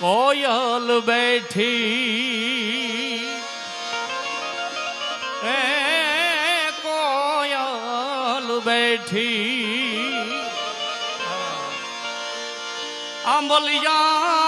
કોયલ બેઠી. એ કોયલ બેઠી. આંબલિયા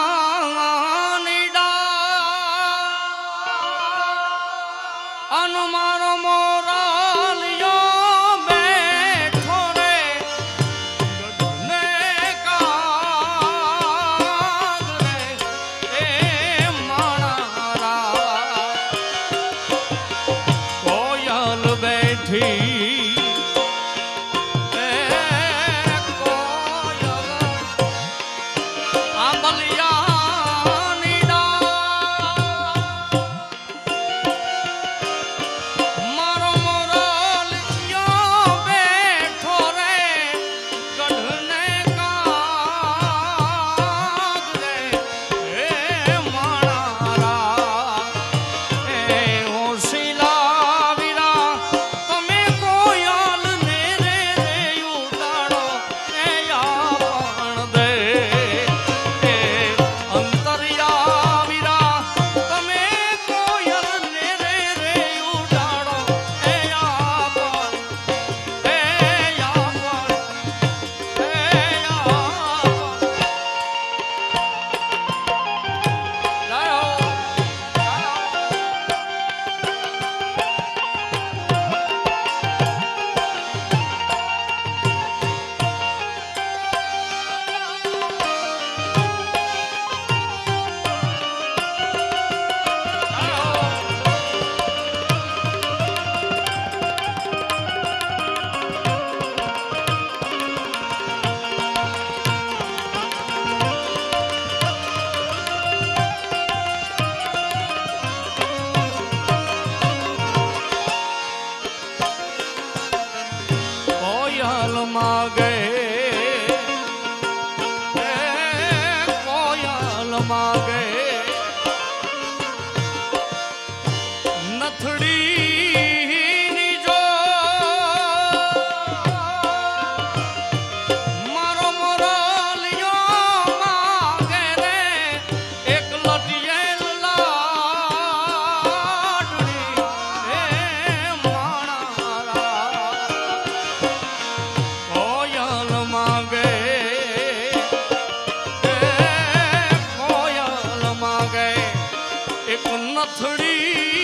ખડી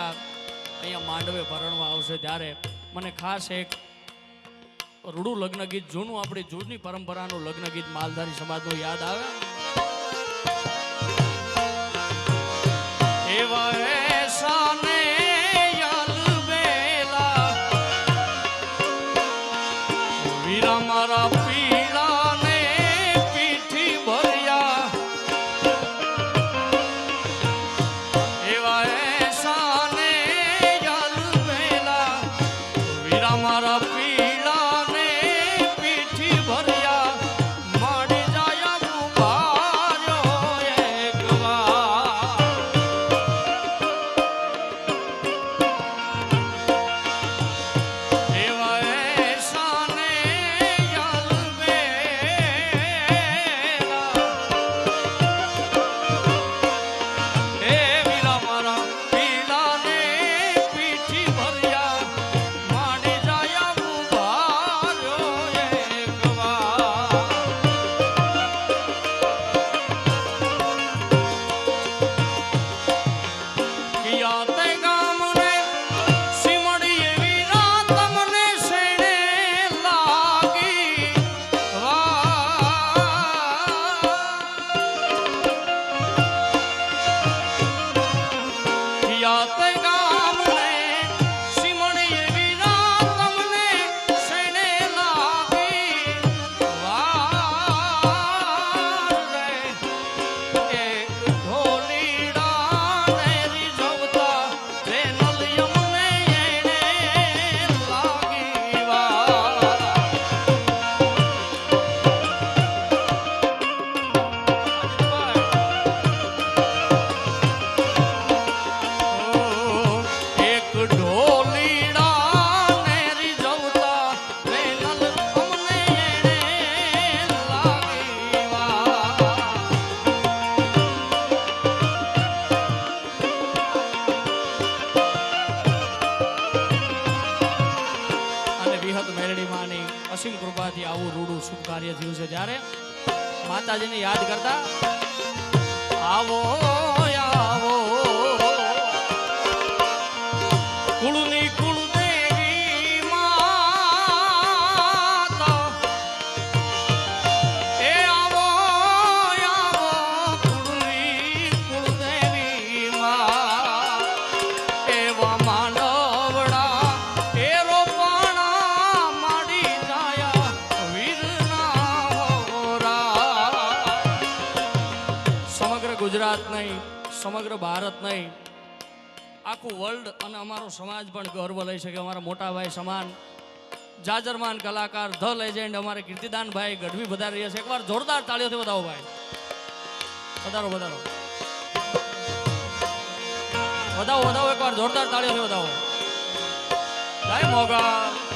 યાર અહીંયા માંડવે ભરણવા આવશે ત્યારે મને ખાસ એક રૂડું લગ્ન ગીત જૂનું આપણી જૂની પરંપરાનું લગ્ન ગીત માલધારી સમાજનું યાદ આવે. Arab શુભ કાર્ય થયું છે ત્યારે માતાજીને યાદ કરતા આવો આવો ગુજરાત નહીં, સમગ્ર ભારત નહીં. આખું વર્લ્ડ અને અમારો સમાજ પણ ગર્વ લઈ શકે અમારા મોટા ભાઈ સમાન, જાજરમાન કલાકાર, ધ લેજેન્ડ અમારે કીર્તિદાનભાઈ ગઢવી બધા રહ્યા છે. એકવાર જોરદાર તાળીઓથી બતાવો ભાઈ. વધારો વધારો. વધાવો વધાવો, એકવાર જોરદાર તાળીઓથી વધાવો. ભાઈ મોગા.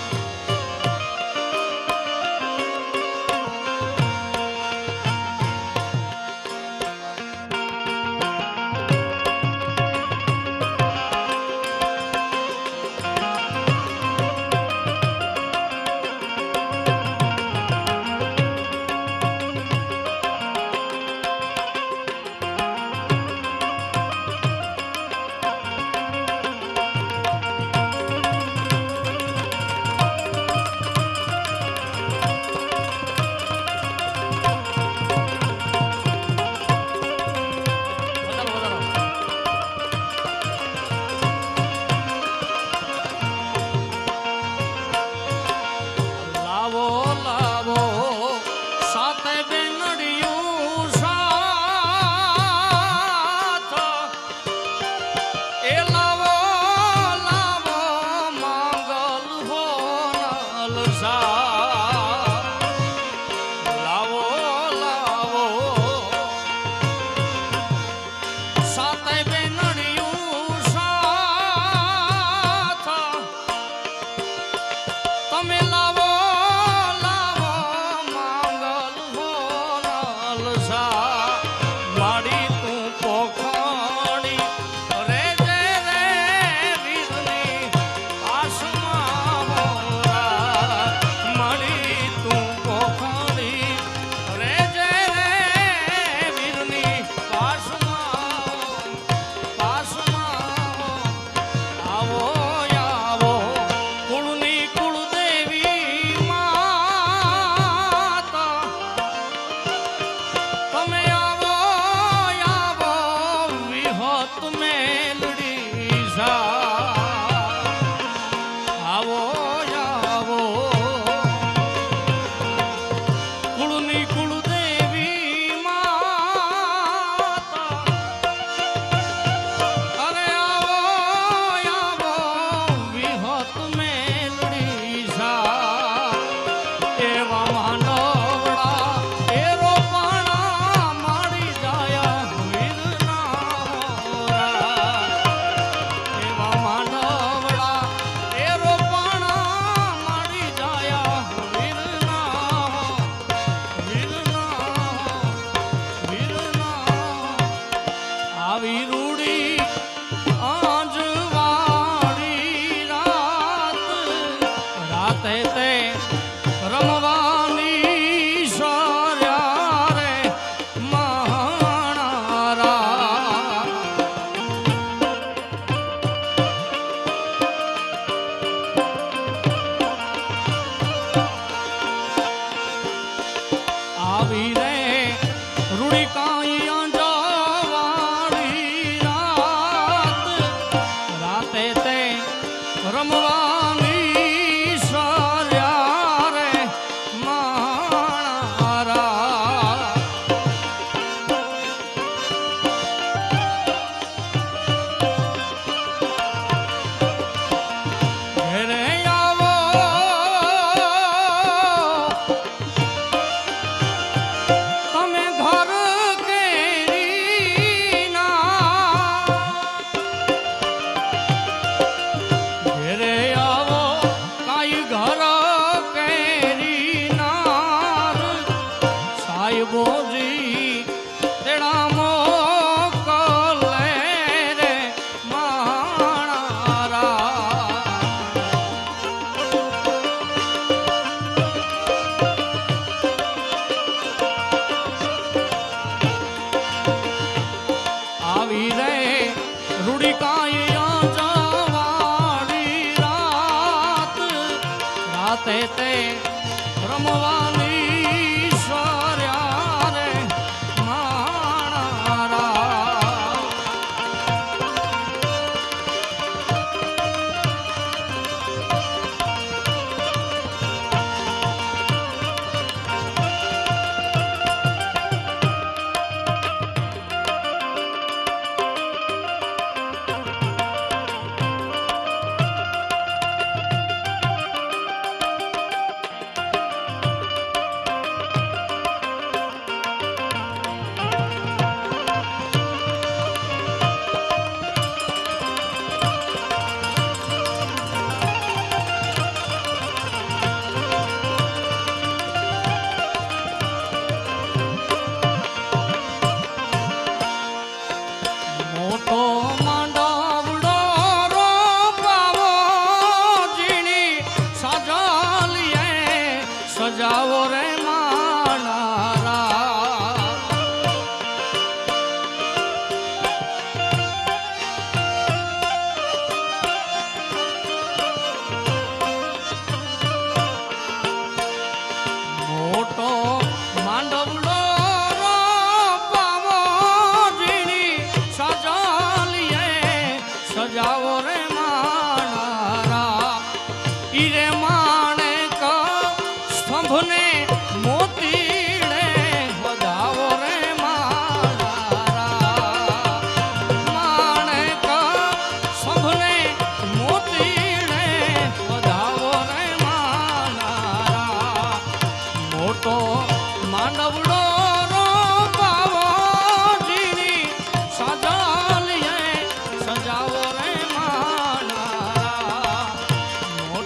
যাও রে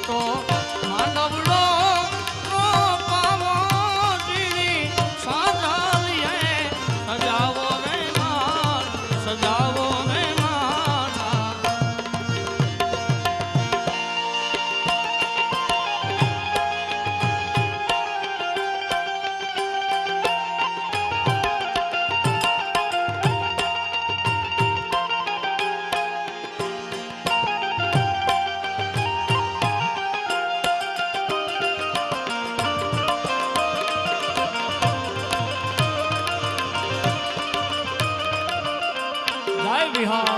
મોટો જય વિહાર